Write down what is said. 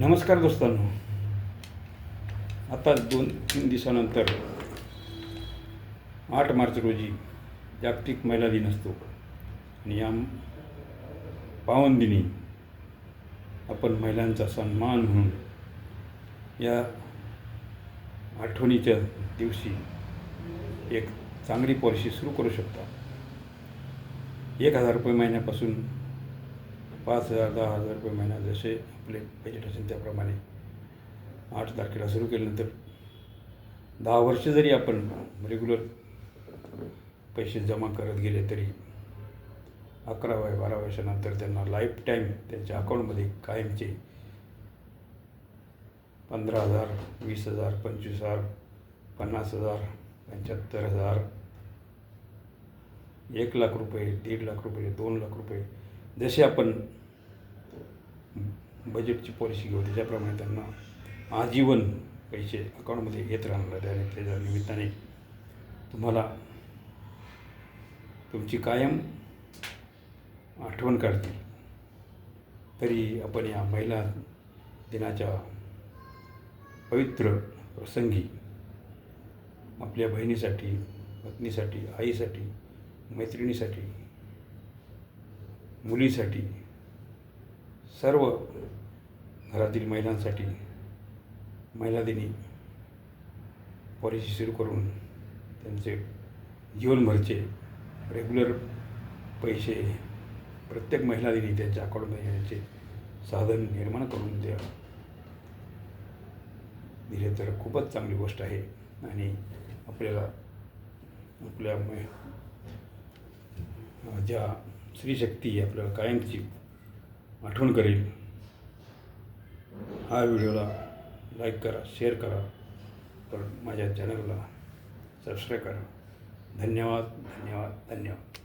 नमस्कार दोस्तांनो. आता दोन तीन दिवसानंतर आठ मार्च रोजी जागतिक महिला दिन असतो. आणि या पावन दिनी आपण महिलांचा सन्मान म्हणून या आठवणीच्या दिवशी एक चांगली पॉलिसी सुरू करू शकता. एक हजार रुपये महिन्यापासून पाच हजार दहा हजार रुपये महिना जसे आपले बजेट असेल त्याप्रमाणे. आठ तारखेला सुरू केल्यानंतर दहा वर्ष जरी आपण रेग्युलर पैसे जमा करत गेले तरी अकरावाय बारा वर्षानंतर त्यांना लाईफ टाईम त्यांच्या अकाउंटमध्ये कायमचे पंधरा हजार वीस हजार पंचवीस हजार पन्नास हजार पंच्याहत्तर हजार एक लाख रुपये दीड लाख रुपये दोन लाख रुपये जसे आपण बजेटची पॉलिसी घेऊ त्याच्याप्रमाणे त्यांना आजीवन पैसे अकाउंटमध्ये येत राहणार आहे आणि त्याच्या निमित्ताने तुम्हाला तुमची कायम आठवण काढतील. तरी आपण या महिला दिनाच्या पवित्र प्रसंगी आपल्या बहिणीसाठी पत्नीसाठी आईसाठी मैत्रिणीसाठी मुलीसाठी सर्व घरातील महिलांसाठी महिला दिनी पॉलिसी सुरू करून त्यांचे जीवनभरचे रेग्युलर पैसे प्रत्येक महिला दिनी त्यांच्या अकाउंटमध्ये येण्याचे साधन निर्माण करून द्या. दिले तर खूपच चांगली गोष्ट आहे आणि आपल्याला आपल्या ज्या स्त्रीशक्ती आपल्याला कायमची आठवण करेल. हा व्हिडिओला लाईक करा शेअर करा पण माझ्या चॅनलला सबस्क्राईब करा. धन्यवाद धन्यवाद धन्यवाद.